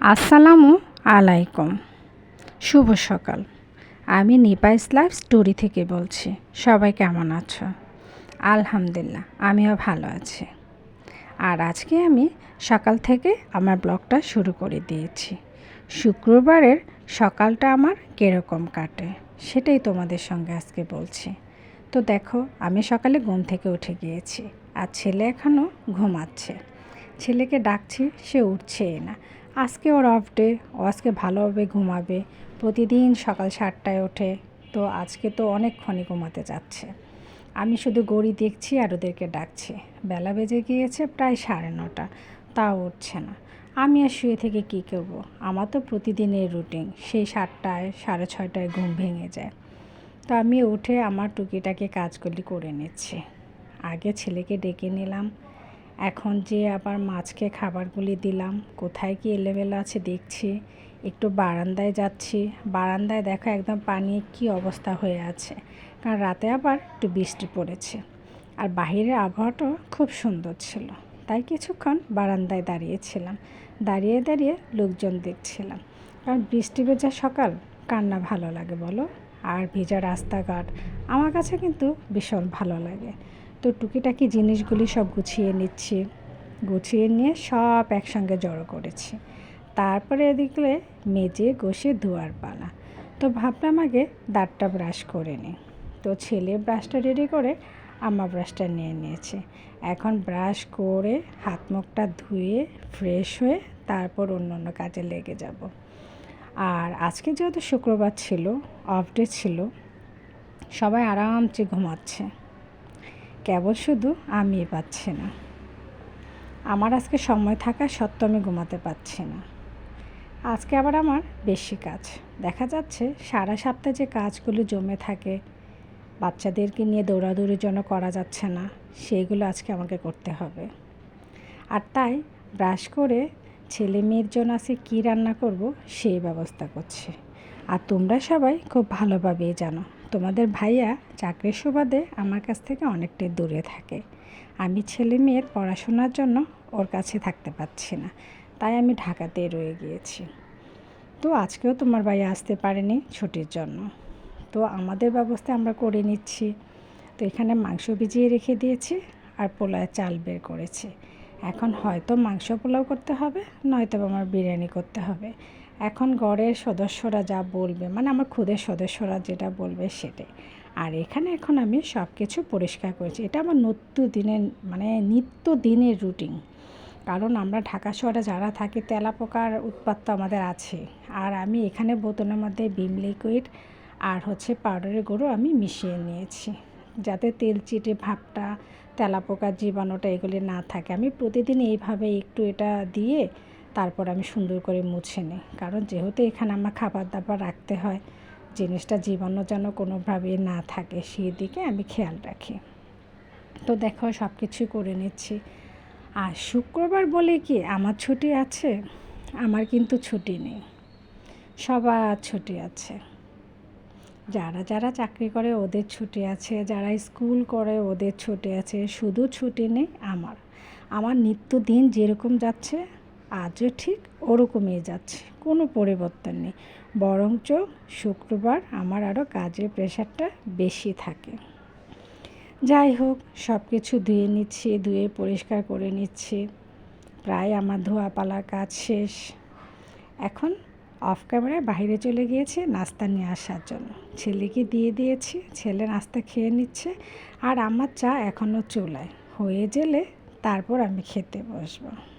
আসসালামু আলাইকুম। শুভ সকাল। আমি নিপাইস লাইফ স্টোরি থেকে বলছি, সবাই কেমন আছো? আলহামদুলিল্লাহ, আমিও ভালো আছি। আর আজকে আমি সকাল থেকে আমার ব্লগটা শুরু করে দিয়েছি। শুক্রবারের সকালটা আমার কীরকম কাটে, সেটাই তোমাদের সঙ্গে আজকে বলছি। তো দেখো, আমি সকালে ঘুম থেকে উঠে গিয়েছি, আর ছেলে এখনও ঘুমাচ্ছে। ছেলেকে ডাকছি, সে উঠছেই না। আজকে ওর অফ ডে ও আজকে ভালোভাবে ঘুমাবে। প্রতিদিন সকাল সাতটায় ওঠে। তো আজকে তো অনেকক্ষণই ঘুমাতে যাচ্ছে। আমি শুধু গড়ি দেখছি আর ওদেরকে ডাকছি। বেলা বেজে গিয়েছে প্রায় সাড়ে নটা। তাও উঠছে না। আমি আর শুয়ে থেকে কী করব? আমার তো প্রতিদিনের রুটিন সেই সাতটায়, সাড়ে ছয়টায় ঘুম ভেঙে যায়। তো আমি উঠে আমার টুকিটাকে কাজগুলি করে নিচ্ছি। আগে ছেলেকে ডেকে নিলাম। এখন যে আবার মাছকে খাবারগুলি দিলাম, কোথায় কি এলেবেলা আছে দেখছি। একটু বারান্দায় যাচ্ছি। বারান্দায় দেখো একদম পানি কি অবস্থা হয়ে আছে। কারণ রাতে আবার একটু বৃষ্টি পড়েছে। আর বাহিরের আবহাওয়াটাও খুব সুন্দর ছিল। তাই কিছুক্ষণ বারান্দায় দাঁড়িয়েছিলাম। দাঁড়িয়ে দাঁড়িয়ে লোকজন দেখছিলাম। কারণ বৃষ্টি ভেজা সকাল কান্না ভালো লাগে বলো? আর ভেজা রাস্তাঘাট, আমার কাছে কিন্তু ভীষণ ভালো লাগে। তো টুকিটাকি জিনিসগুলি সব গুছিয়ে নিচ্ছি। গুছিয়ে নিয়ে সব একসঙ্গে জড়ো করেছি। তারপরে এদিকে মেজে ঘষে ধোয়ার পালা। তো ভাবলাম আগে দাঁতটা ব্রাশ করে নিই। তো ছেলে ব্রাশটা রেডি করে আমার ব্রাশটা নিয়ে নিয়েছে। এখন ব্রাশ করে হাত মুখটা ধুয়ে ফ্রেশ হয়ে তারপর অন্য অন্য কাজে লেগে যাব। আর আজকে যেহেতু শুক্রবার ছিল অফ ডে ছিল, সবাই আরামসে ঘুমাচ্ছে। কেবল শুধু আমি পাচ্ছি না। আমার আজকে সময় থাকা সত্ত্বেও আমি ঘুমাতে পারছি না। আজকে আবার আমার বেশি কাজ। দেখা যাচ্ছে সারা সপ্তাহে যে কাজগুলো জমে থাকে, বাচ্চাদেরকে নিয়ে দৌড়াদৌড়ির জন্য করা যাচ্ছে না সেইগুলো আজকে আমাকে করতে হবে। আর তাই ব্রাশ করে ছেলে মেয়ের জন্য আজকে কী রান্না করব, সেই ব্যবস্থা করছে। আর তোমরা সবাই খুব ভালোভাবেই জানো। তোমাদের ভাইয়া চাকরির সুবাদে আমার কাছ থেকে অনেকটাই দূরে থাকে। আমি ছেলে মেয়ের পড়াশোনার জন্য ওর কাছে থাকতে পারছি না, তাই আমি ঢাকাতে রয়ে গিয়েছি। তো আজকেও তোমার ভাই আসতে পারেনি ছুটির জন্য। তো আমাদের ব্যবস্থা আমরা করে নিচ্ছি। তো এখানে মাংস ভিজিয়ে রেখে দিয়েছি আর পোলায় চাল বের করেছি। এখন হয়তো মাংস পোলাও করতে হবে নয়তো আমার বিরিয়ানি করতে হবে। এখন ঘরের সদস্যরা যা বলবে মানে আমার খুদের সদস্যরা যেটা বলবে সেটাই। আর এখানে এখন আমি সব কিছু পরিষ্কার করেছি। এটা আমার নিত্য দিনের মানে নিত্য দিনের রুটিন কারণ আমরা ঢাকা শহরে যারা থাকি তেলা পোকার উৎপাত তো আমাদের আছে। আর আমি এখানে বোতলের মধ্যে বিম লিকুইড আর হচ্ছে পাউডারের গুঁড়ো আমি মিশিয়ে নিয়েছি। যাতে তেল চিটে ভাবটা তেলা পোকার জীবাণুটা এগুলি না থাকে। আমি প্রতিদিন এইভাবে একটু এটা দিয়ে তারপর আমি সুন্দর করে মুছে নিই। কারণ যেহেতু এখানে আমার খাবার দাবার রাখতে হয়, জিনিসটা জীবাণু যেন কোনোভাবে না থাকে, সেই দিকে আমি খেয়াল রাখি। তো দেখো সব কিছুই করে নিচ্ছি। আর শুক্রবার বলে কি, আমার ছুটি আছে? আমার কিন্তু ছুটি নেই। সবার ছুটি আছে। যারা যারা চাকরি করে, ওদের ছুটি আছে। যারা স্কুল করে, ওদের ছুটি আছে। শুধু ছুটি নেই, আমার। আমার নিত্যদিন যেরকম যাচ্ছে আজও ঠিক ওরকমই যাচ্ছে, কোনো পরিবর্তন নেই। বরঞ্চ শুক্রবার আমার আরও কাজের প্রেশারটা বেশি থাকে। যাই হোক সব কিছু ধুয়ে নিচ্ছি, ধুয়ে পরিষ্কার করে নিচ্ছি। প্রায় আমার ধোয়া পালার কাজ শেষ। এখন অফ ক্যামেরায় বাইরে চলে গিয়েছে নাস্তা নিয়ে আসার জন্য। ছেলেকে দিয়ে দিয়েছি, ছেলে নাস্তা খেয়ে নিচ্ছে আর আমার চা এখনও চুলায়। হয়ে গেলে তারপর আমি খেতে বসবো।